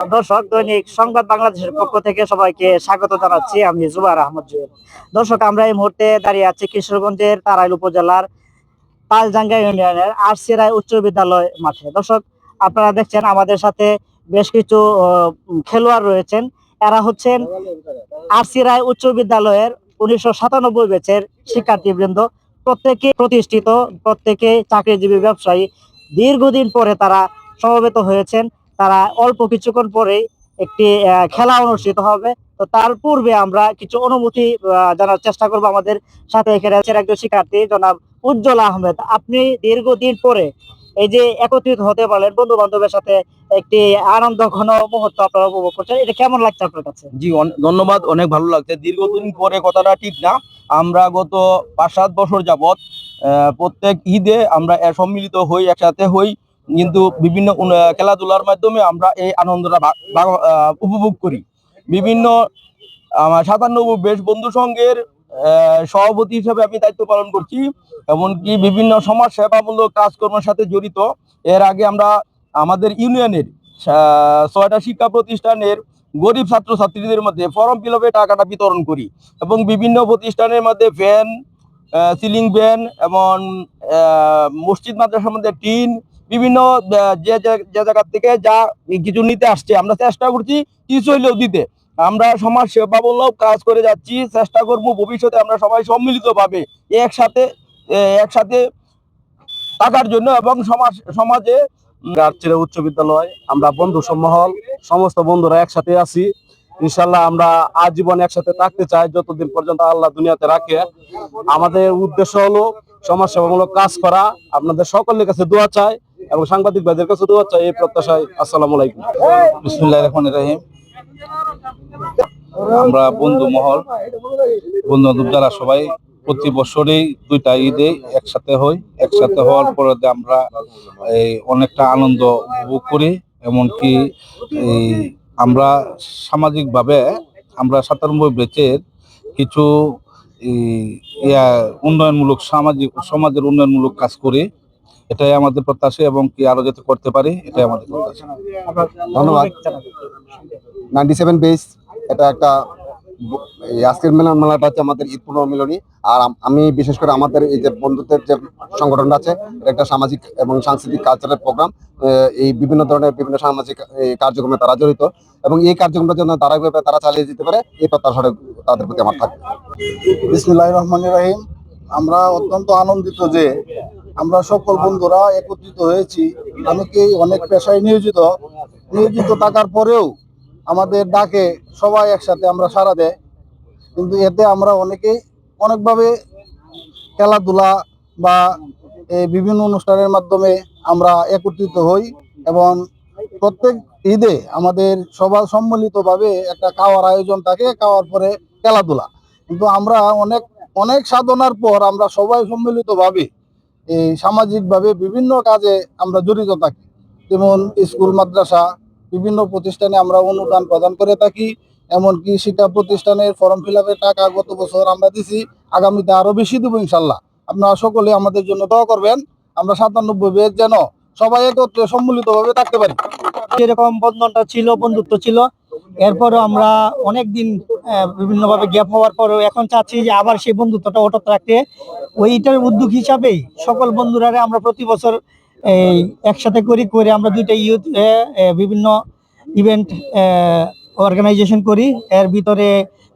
দর্শক, দৈনিক সংবাদ বাংলাদেশের পক্ষ থেকে সবাইকে স্বাগত জানাচ্ছি। আমি জুবার আহমদ জুয়েল। দর্শক, আমরা এই মুহূর্তে দাঁড়িয়ে আছি কিশোরগঞ্জের তারাইল উপজেলার পালজাঙ্গা ইউনিয়নের আরসিরাই উচ্চ বিদ্যালয় মাঠে। দর্শক, আপনারা দেখছেন আমাদের সাথে বেশ কিছু খেলোয়াড় রয়েছেন। এরা হচ্ছেন আরসিরাই উচ্চ বিদ্যালয়ের উনিশশো সাতানব্বই ব্যাচের শিক্ষার্থীবৃন্দ। প্রত্যেকে প্রতিষ্ঠিত, প্রত্যেকে চাকরিজীবী ব্যবসায়ী। দীর্ঘদিন পরে তারা সমবেত হয়েছেন। তারা অল্প কিছুক্ষণ পরেই একটি খেলা অনুষ্ঠিত হবে। তো তার পূর্বে আমরা কিছু অনুমতি জানার চেষ্টা করব আমাদের সাথে এখানে আছেন একজন শিক্ষার্থী জনাব উজ্জ্বল আহমেদ। আপনি দীর্ঘদিন পরে এই যে একত্রিত হতে পারলেন বন্ধু বান্ধবের সাথে একটি আনন্দ ঘন মুহূর্ত আপনারা উপভোগ করছেন এটা কেমন লাগছে আপনার কাছে? জি ধন্যবাদ অনেক ভালো লাগছে। দীর্ঘদিন পরে কথাটা ঠিক না। আমরা গত পাঁচ সাত বছর আহ, প্রত্যেক ঈদে আমরা সম্মিলিত হই একসাথে হই। কিন্তু বিভিন্ন খেলাধুলার মাধ্যমে আমরা এই আনন্দটা উপভোগ করি। বিভিন্ন আমার সাতান্নব্বই বেশ বন্ধু সংঘের সভাপতি হিসেবে আমি দায়িত্ব পালন করছি, এমনকি বিভিন্ন সমাজ সেবামূলক কাজকর্মের সাথে জড়িত। এর আগে আমরা আমাদের ইউনিয়নের ছয়টা শিক্ষা প্রতিষ্ঠানের গরিব ছাত্রছাত্রীদের মধ্যে ফর্ম ফিল টাকাটা বিতরণ করি এবং বিভিন্ন প্রতিষ্ঠানের মধ্যে ফ্যান সিলিং ফ্যান এবং মসজিদ, মাদ্রাসার মধ্যে টিন বিভিন্ন যে যে- যে জায়গা থেকে যা কিছু নিতে আসছে, আমরা চেষ্টা করছি কিছু হইলেও দিতে। আমরা সমাজ সেবামূলক কাজ করে যাচ্ছি, চেষ্টা করব ভবিষ্যতে আমরা সবাই সম্মিলিতভাবে একসাথে একসাথে থাকার জন্য এবং সমাজ, সমাজে উচ্চ বিদ্যালয়, আমরা বন্ধু সম্মহল, সমস্ত বন্ধুরা একসাথে আছি। ইনশাল্লাহ আমরা আজীবন একসাথে থাকতে চাই, যতদিন পর্যন্ত আল্লাহ দুনিয়াতে রাখে। আমাদের উদ্দেশ্য হলো সমাজ সেবামূলক কাজ করা। আপনাদের সকলের কাছে দোয়া চাই। এবং সাংবাদিক ভাইদের কাছে দোয়া চাই, এই প্রত্যাশায় আসসালামু আলাইকুম। বিসমুল্লাহ রহমান রহিম। আমরা বন্ধু মহল, বন্ধু যারা সবাই প্রতি বছরেই দুইটা ঈদে একসাথে হই। একসাথে হওয়ার পরে আমরা এই অনেকটা আনন্দ উপভোগ করি, এমনকি এই আমরা সামাজিকভাবে আমরা সাতানব্বই বেচের কিছু ইয়া উন্নয়নমূলক সামাজিক, সমাজের উন্নয়নমূলক কাজ করি। এটাই আমাদের প্রত্যাশা এবং কি আরও যাতে করতে পারি এটাই আমাদের প্রত্যাশা। ধন্যবাদ। নাইনটি সেভেন বেস এটা একটা আজকের মেলা মেলাটা হচ্ছে আমাদের ঈদ পুনর্মিলনী। আর আমি বিশেষ করে আমাদের এই যে বন্ধুত্বের যে সংগঠনটা আছে এটা একটা সামাজিক এবং সাংস্কৃতিক কালচারাল প্রোগ্রাম এই বিভিন্ন ধরনের বিভিন্ন সামাজিক কার্যক্রমে তারা জড়িত। এবং এই কার্যক্রমের জন্য তারা তারা চালিয়ে যেতে পারে এই প্রত্যাশাটা তাদের প্রতি আমার থাকবে। বিসমুল্লাহ রহমান রাহিম। আমরা অত্যন্ত আনন্দিত যে আমরা সকল বন্ধুরা একত্রিত হয়েছি। অনেকেই অনেক পেশায় নিয়োজিত? নিয়োজিত থাকার পরেও আমাদের ডাকে সবাই একসাথে আমরা সারা দেয়। কিন্তু এতে আমরা অনেকেই অনেকভাবে খেলাধুলা বা বিভিন্ন অনুষ্ঠানের মাধ্যমে আমরা একত্রিত হই এবং প্রত্যেক ঈদে আমাদের সবার সম্মিলিতভাবে একটা খাওয়ার আয়োজন থাকে, খাওয়ার পরে খেলাধুলা। কিন্তু আমরা অনেক অনেক সাধনার পর আমরা সবাই সম্মিলিতভাবে এই সামাজিকভাবে বিভিন্ন কাজে আমরা জড়িত থাকি। যেমন স্কুল, মাদ্রাসা বিভিন্ন প্রতিষ্ঠানে আমরা অনুদান প্রদান করে থাকি, এমনকি শিক্ষা প্রতিষ্ঠানের ফর্ম ফিল টাকা গত বছর আমরা দিছি, আগামীতে আরও বেশি দেবো ইনশাল্লাহ। আপনারা সকলে আমাদের জন্য দোয়া করবেন, আমরা সাতানব্বই বেশ যেন সবাই একত্রে সম্মিলিতভাবে থাকতে পারি। এরকম বন্ধনটা ছিল, বন্ধুত্ব ছিল এরপরও আমরা অনেক দিন বিভিন্নভাবে গ্যাপ হওয়ার পরেও এখন চাচ্ছি যে আবার সেই বন্ধুত্বটা অটুট রাখতে। ওইটার উদ্যোগ হিসাবেই সকল বন্ধুরা আমরা প্রতি বছর এই একসাথে করি, করে আমরা দুইটা ইউথ বিভিন্ন ইভেন্ট অর্গানাইজেশন করি। এর ভিতরে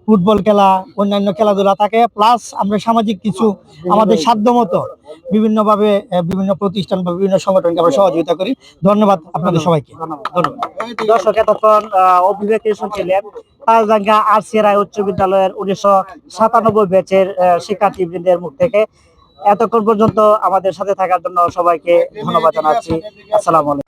ফুটবল খেলা অন্যান্য খেলাধুলা থাকে প্লাস আমরা সামাজিক কিছু আমাদের সাধ্য মতো বিভিন্নভাবে বিভিন্ন প্রতিষ্ঠান বা বিভিন্ন সংগঠনকে আমরা সহযোগিতা করি। ধন্যবাদ আপনাদের সবাইকে। ধন্যবাদ। দর্শক এতক্ষণ রায় উচ্চ বিদ্যালয়ের উনিশশো সাতানব্বই ব্যাচের আহ, শিক্ষার্থীবৃন্দের মুখ থেকে। এতক্ষণ পর্যন্ত আমাদের সাথে থাকার জন্য সবাইকে ধন্যবাদ জানাচ্ছি। আসসালামু আলাইকুম।